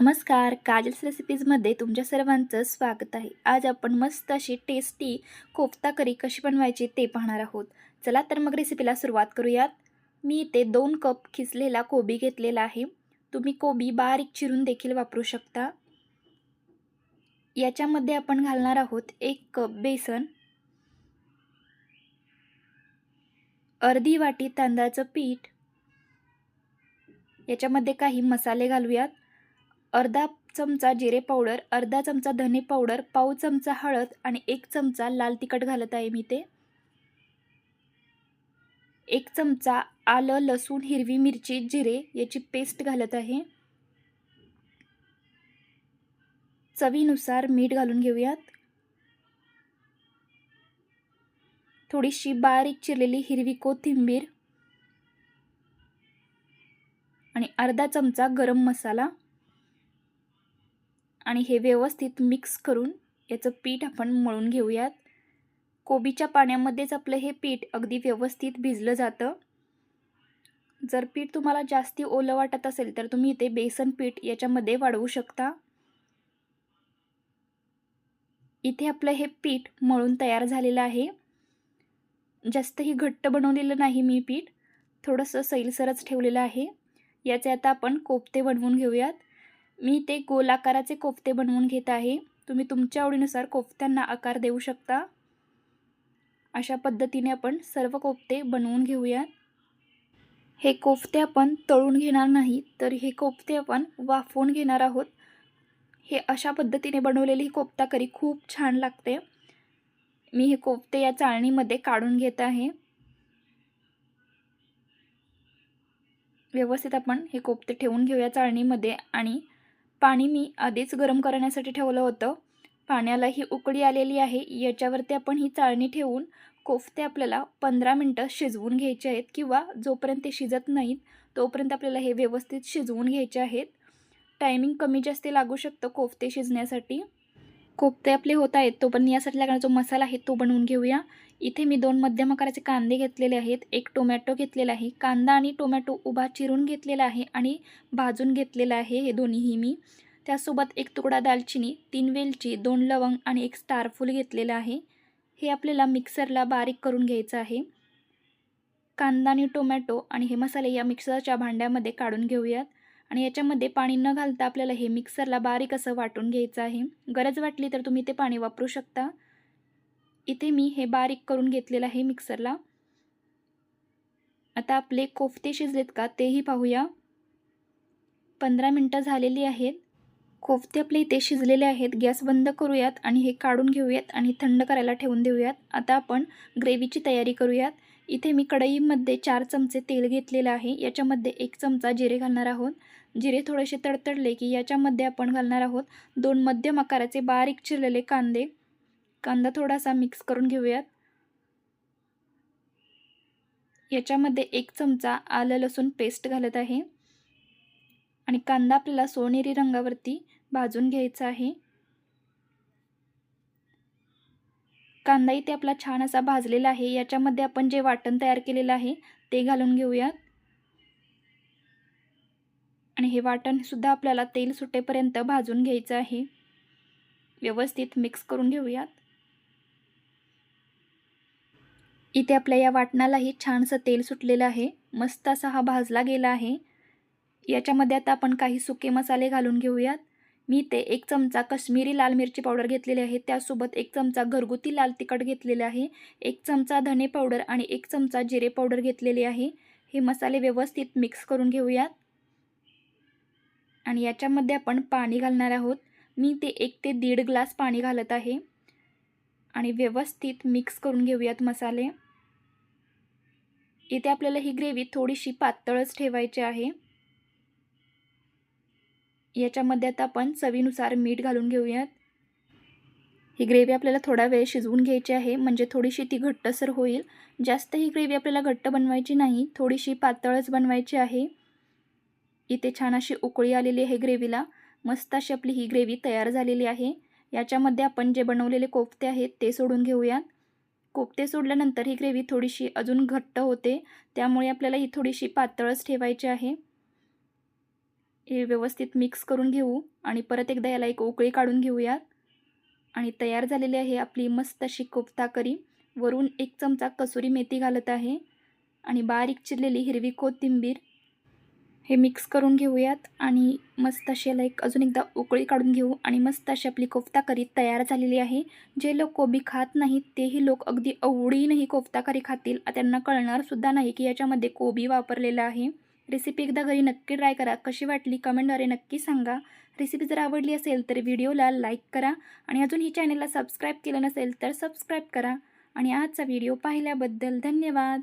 नमस्कार काजल्स रेसिपीजमध्ये तुमच्या सर्वांचं स्वागत आहे. आज आपण मस्त अशी टेस्टी कोफ्ता करी कशी बनवायची ते पाहणार आहोत. चला तर मग रेसिपीला सुरुवात करूयात. मी इथे दोन कप खिसलेला कोबी घेतलेला आहे. तुम्ही कोबी बारीक चिरून देखील वापरू शकता. याच्यामध्ये आपण घालणार आहोत एक कप बेसन. अर्धी वाटी तांदळाचं पीठ. याच्यामध्ये काही मसाले घालूयात. अर्धा चमचा जिरे पावडर अर्धा चमचा धने पावडर पाव चमचा हळद आणि एक चमचा लाल तिखट घालत आहे मी ते. एक चमचा आलं लसूण हिरवी मिरची जिरे याची पेस्ट घालत आहे. चवीनुसार मीठ घालून घेऊयात. थोडीशी बारीक चिरलेली हिरवी कोथिंबीर आणि अर्धा चमचा गरम मसाला. आणि हे व्यवस्थित मिक्स करून याचं पीठ आपण मळून घेऊयात. कोबीच्या पाण्यामध्येच आपलं हे पीठ अगदी व्यवस्थित भिजलं जातं. जर पीठ तुम्हाला जास्ती ओलं वाटत असेल तर तुम्ही इथे बेसन पीठ याच्यामध्ये वाढवू शकता. इथे आपलं हे पीठ मळून तयार झालेलं आहे. जास्तही घट्ट बनवलेलं नाही मी पीठ थोडंसं सैलसरच ठेवलेलं आहे. याचे आता आपण कोपते बनवून घेऊयात. मी ते गोल आकाराचे कोफ्ते बनवून घेत आहे. तुम्ही तुमच्या आवडीनुसार कोफ्त्यांना आकार देऊ शकता. अशा पद्धतीने आपण सर्व कोफ्ते बनवून घेऊयात. हे कोफ्ते आपण तळून घेणार नाही तर हे कोफ्ते आपण वाफवून घेणार आहोत. हे अशा पद्धतीने बनवलेली ही कोफ्ता करी खूप छान लागते. मी हे कोफ्ते या चाळणीमध्ये काढून घेत आहे. व्यवस्थित आपण हे कोफ्ते ठेवून घेऊया चाळणीमध्ये आणि पाणी मी आधीच गरम करण्यासाठी ठेवलं होतं. पाण्याला ही उकळी आलेली आहे. याच्यावरती आपण ही चाळणी ठेवून कोफ्ते आपल्याला पंधरा मिनटं शिजवून घ्यायचे आहेत किंवा जोपर्यंत ते शिजत नाहीत तोपर्यंत आपल्याला हे व्यवस्थित शिजवून घ्यायचे आहेत. टायमिंग कमी जास्त लागू शकतं कोफ्ते शिजण्यासाठी. कोफ्ते आपले होत आहेत तोपर्यंत यासाठी लागणारा जो मसाला आहे तो बनवून घेऊया. इथे मी दोन मध्यम आकाराचे कांदे घेतलेले आहेत. एक टोमॅटो घेतलेला आहे. कांदा आणि टोमॅटो उभा चिरून घेतलेला आहे आणि भाजून घेतलेला आहे हे दोन्हीही मी. त्यासोबत एक तुकडा दालचिनी तीन वेलची दोन लवंग आणि एक स्टारफूल घेतलेलं आहे. हे आपल्याला मिक्सरला बारीक करून घ्यायचं आहे. कांदा आणि टोमॅटो आणि हे मसाले या मिक्सरच्या भांड्यामध्ये काढून घेऊयात. आणि याच्यामध्ये पाणी न घालता आपल्याला हे मिक्सरला बारीक असं वाटून घ्यायचं आहे. गरज वाटली तर तुम्ही ते पाणी वापरू शकता. इथे मी हे बारीक करून घेतलेलं आहे मिक्सरला. आता आपले कोफ्ते शिजलेत का तेही पाहूया. पंधरा मिनटं झालेली आहेत. कोफ्ते आपले इथे शिजलेले आहेत. गॅस बंद करूयात आणि हे काढून घेऊयात आणि थंड करायला ठेवून देऊयात. आता आपण ग्रेव्हीची तयारी करूयात. इथे मी कढईमध्ये चार चमचे तेल घेतलेलं आहे. याच्यामध्ये एक चमचा जिरे घालणार आहोत. जिरे थोडेसे तडतडले की याच्यामध्ये आपण घालणार आहोत दोन मध्यम आकाराचे बारीक चिरलेले कांदे. कांदा थोडासा मिक्स करून घेऊयात. याच्यामध्ये एक चमचा आलं लसूण पेस्ट घालत आहे. आणि कांदा आपल्याला सोनेरी रंगावरती भाजून घ्यायचा आहे. कांदा इथे आपला छान असा भाजलेला आहे. याच्यामध्ये आपण जे वाटण तयार केलेलं आहे ते घालून घेऊयात. आणि हे वाटणसुद्धा आपल्याला तेल सुटेपर्यंत भाजून घ्यायचं आहे. व्यवस्थित मिक्स करून घेऊयात. इथे आपल्या या वाटणालाही छानसं तेल सुटलेलं आहे. मस्त असा हा भाजला गेला आहे. याच्यामध्ये आता आपण काही सुके मसाले घालून घेऊयात. मी ते एक चमचा कश्मीरी लाल मिरची पावडर घेतलेली आहे. त्यासोबत एक चमचा घरगुती लाल तिखट घेतलेले आहे. एक चमचा धने पावडर आणि एक चमचा जिरे पावडर घेतलेले आहे. हे मसाले व्यवस्थित मिक्स करून घेऊयात. आणि याच्यामध्ये आपण पाणी घालणार आहोत. मी ते एक ते दीड ग्लास पाणी घालत आहे. आणि व्यवस्थित मिक्स करून घेऊयात मसाले. इथे आपल्याला ही ग्रेव्ही थोडीशी पातळच ठेवायची आहे. याच्यामध्ये आता आपण चवीनुसार मीठ घालून घेऊयात. ही ग्रेव्ही आपल्याला थोडा वेळ शिजवून घ्यायची आहे म्हणजे थोडीशी ती घट्टसर होईल. जास्त ही ग्रेव्ही आपल्याला घट्ट बनवायची नाही थोडीशी पातळच बनवायची आहे. इथे छान अशी उकळी आलेली आहे ग्रेव्हीला. मस्त अशी आपली ही ग्रेव्ही तयार झालेली आहे. याच्यामध्ये आपण जे बनवलेले कोफ्ते आहेत ते सोडून घेऊयात. कोफ्ते सोडल्यानंतर ही ग्रेव्ही थोडीशी अजून घट्ट होते. त्यामुळे आपल्याला ही थोडीशी पातळच ठेवायची आहे. हे व्यवस्थित मिक्स करून घेऊ आणि परत एकदा याला एक उकळी काढून घेऊयात. आणि तयार झालेली आहे आपली मस्त अशी कोफ्ता करी. वरून एक चमचा कसुरी मेथी घालत आहे. आणि बारीक चिरलेली हिरवी कोथिंबीर हे मिक्स करून घेऊयात आणि मस्त अशी याला एक अजून एकदा उकळी काढून घेऊ आणि मस्त अशी आपली कोफ्ता करी तयार झालेली आहे. जे लोक कोबी खात नाहीत तेही लोक अगदी आवडीनही कोफ्ता करी खातील त्यांना कळणारसुद्धा नाही की याच्यामध्ये कोबी वापरलेला आहे. रेसिपी एकदा घरी नक्की ट्राय करा. कशी वाटली कमेंटद्वारे नक्की सांगा. रेसिपी जर आवडली असेल तर व्हिडिओला लाईक करा आणि अजून ही चॅनलला सबस्क्राईब केलं नसेल तर सबस्क्राईब करा. आणि आजचा व्हिडिओ पाहिल्याबद्दल धन्यवाद.